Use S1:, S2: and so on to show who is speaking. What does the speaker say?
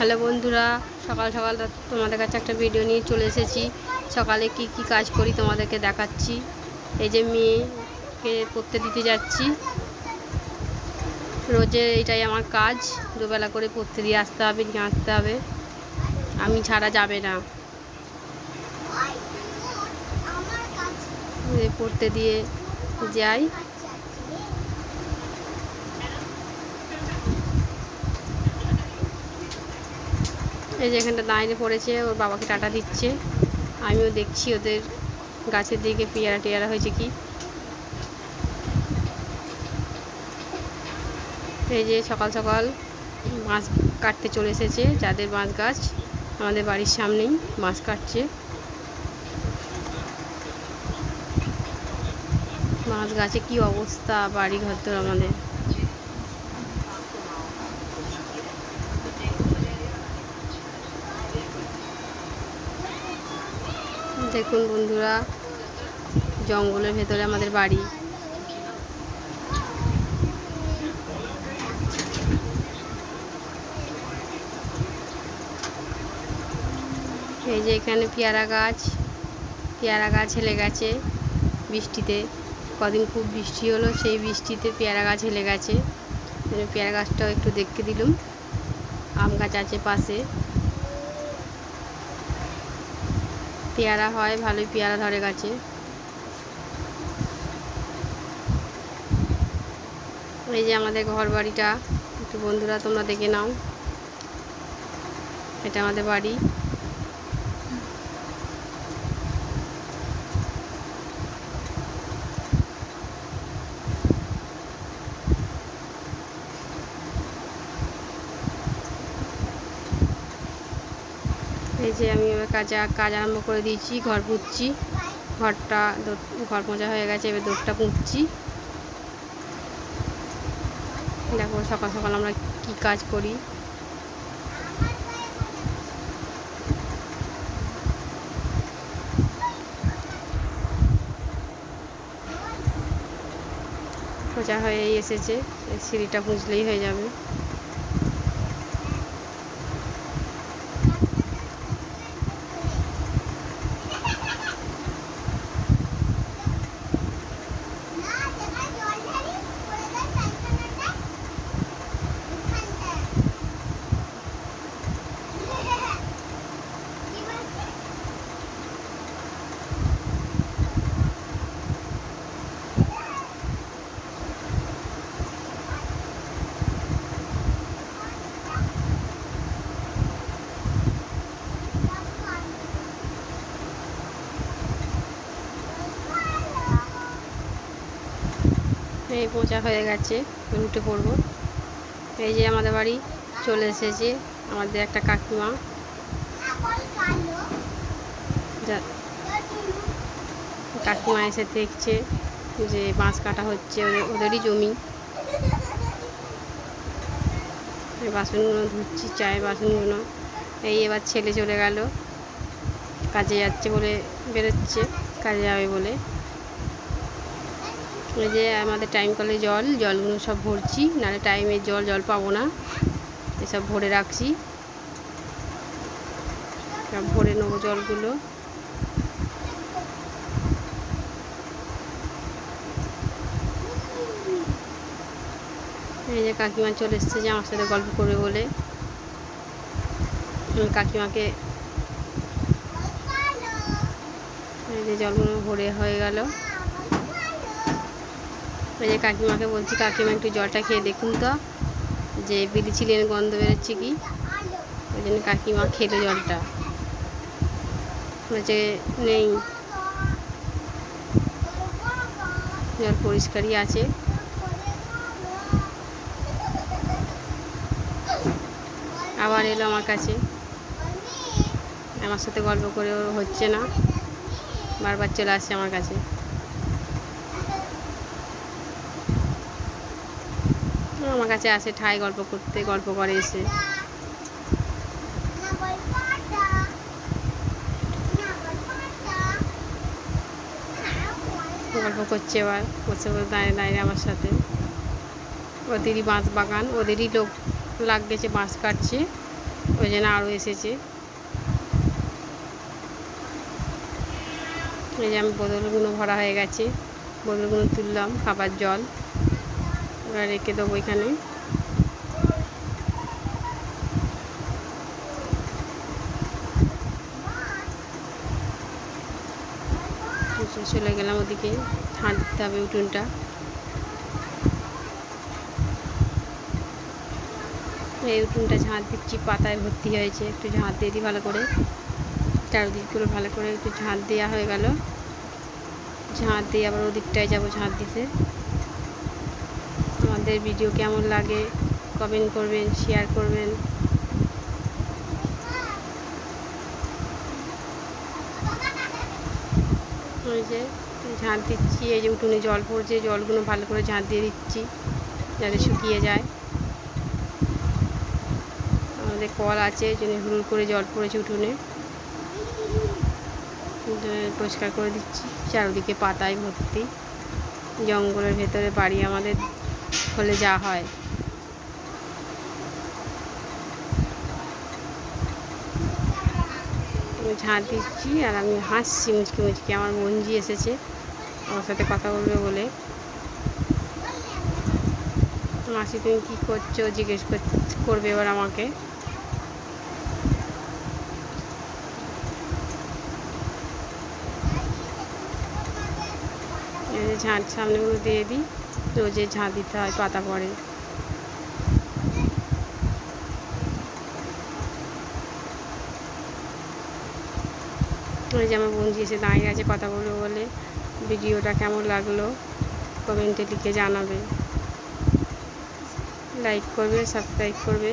S1: Hello বন্ধুরা, সকাল সকাল তোমাদের কাছে একটা ভিডিও নিয়ে চলে এসেছি। সকালে কি কি কাজ করি তোমাদেরকে দেখাচ্ছি। এই যে মেয়েকে পড়তে দিতে যাচ্ছি। রোজে এটাই আমার কাজ, দুবেলা করে পড়তে দিয়ে আসতে হবে, নিয়ে আসতে হবে। আমি ছাড়া যাবে না। পড়তে দিয়ে যাই। এই যে এখানটা দাঁড়িয়ে পড়েছে, ওর বাবাকে টাটা দিচ্ছে। আমিও দেখছি ওদের গাছের দিকে পেয়ারা টেয়ারা হয়েছে কি। এই যে সকাল সকাল মাছ কাটতে চলে এসেছে, যাদের বাঁশ গাছ, আমাদের বাড়ির সামনেই মাছ কাটছে। মাছ গাছে কি অবস্থা বাড়ি ঘর আমাদের। দেখুন বন্ধুরা, জঙ্গলের ভেতরে আমাদের বাড়ি। এই যে এখানে পেয়ারা গাছ পেয়ারা গাছ হেলে গেছে বৃষ্টিতে। কদিন খুব বৃষ্টি হলো, সেই বৃষ্টিতে পেয়ারা গাছ হেলে গেছে। পেয়ারা গাছটাও একটু দেখতে দিলুম। আম গাছ আছে পাশে। পেয়ারা হয়, ভালোই পেয়ারা ধরে গাছে। এই যে আমাদের ঘর বাড়িটা, একটু বন্ধুরা তোমরা দেখে নাও। এটা আমাদের বাড়ি। এই যে আমি এবার কাজ কাজ আরম্ভ করে দিয়েছি, ঘর পুঁতছি। ঘরটা ঘর মোজা হয়ে গেছে, এবার দৌড়টা পুঁতছি। দেখো সকাল সকাল আমরা কি কাজ করি। খোঁজা হয়েই এসেছে সিঁড়িটা পুঁজলেই হয়ে যাবে। এই পোঁচা হয়ে গেছে উঠে পড়ব এই যে আমাদের বাড়ি চলে এসেছে আমাদের একটা কাকিমা। কাকিমা এসে দেখছে যে বাঁশ কাটা হচ্ছে, ওদের, ওদেরই জমি। বাসনগুলো ধুচ্ছি, চায়ের বাসনগুলো। এই এবার ছেলে চলে গেল, কাজে যাচ্ছে বলে বেরোচ্ছে, কাজে যাবে বলে। এই যে আমাদের টাইম কলে জল, জলগুলো সব ভরছি, নাহলে টাইমে জল জল পাবো না। এসব ভরে রাখছি। সব ভরে নেব জলগুলো। এই যে কাকিমা চলে এসছে যে আমার সাথে গল্প করবে বলে। কাকিমাকে এই যে জলগুলো ভরে হয়ে গেল। এই যে কাকিমাকে বলছি, কাকিমা একটু জলটা খেয়ে দেখুন তো, যে বিলিচিলেন গন্ধ বেরোচ্ছে কি? ওই জন্য কাকিমা খেলো জলটা। বলছে, নেই। জল পরিষ্কারই আছে। আবার এলো আমার কাছে। আমার সাথে গল্প করে হচ্ছে না। বারবার চলে আসছে আমার কাছে। আমার কাছে আসে ঠাই গল্প করতে, গল্প করে এসে। গল্প করছে এবার বসে বসে দাঁড়িয়ে দাঁড়িয়ে আমার সাথে। ওদেরই বাঁশ বাগান, ওদেরই লোক লাগ গেছে বাঁশ কাটছে, ওই জন্য আরও এসেছে। এই যে আমি বোতলগুলো ভরা হয়ে গেছে, বোতলগুলো তুললাম, খাবার জল। এবার রেখে দেবো এখানে। চলে গেলাম ওদিকে। ঝাঁট দিতে হবে উঠোনটা। এই উঠোনটা ঝাঁট দিচ্ছি, পাতায় ভর্তি হয়েছে। একটু ঝাঁট দিয়ে দিই ভালো করে। চারিদিকগুলো ভালো করে একটু ঝাঁট দেওয়া হয়ে গেল। ঝাঁট দিয়ে আবার ওদিকটায় যাব, ঝাঁট দিতে। আমাদের ভিডিও কেমন লাগে? কমেন্ট করবেন শেয়ার করবেন। ওই যে ঝাঁট দিচ্ছি, এই যে উঠোনে জল পড়ছে, জলগুলো ভালো করে ঝাঁট দিয়ে দিচ্ছি, যাতে শুকিয়ে যায়। আমাদের কল আছে, এই জন্য হুড় করে জল পড়েছে উঠোনে পরিষ্কার করে দিচ্ছি, চারিদিকে পাতায় ভর্তি। জঙ্গলের ভেতরে বাড়ি আমাদের হলে যা হয়। ঝাঁট দিচ্ছি আর আমি হাসছি মুচকি মুচকি। আমার মঞ্জি এসেছে। আমার সাথে কথা বলবে বলে। মাসি, তুমি কী করছ? জিজ্ঞেস কর- করবে এবার আমাকে। ঝাঁট সামনেগুলো দিয়ে দিই। রোজে ঝাঁ দিতে হয়, পাতা পড়ে। ওই যে আমার বন্ধু এসে দাঁড়িয়ে আছে কথা বলব বলে। ভিডিওটা কেমন লাগল? কমেন্টে লিখে জানাবে। লাইক করবে, সাবস্ক্রাইব করবে।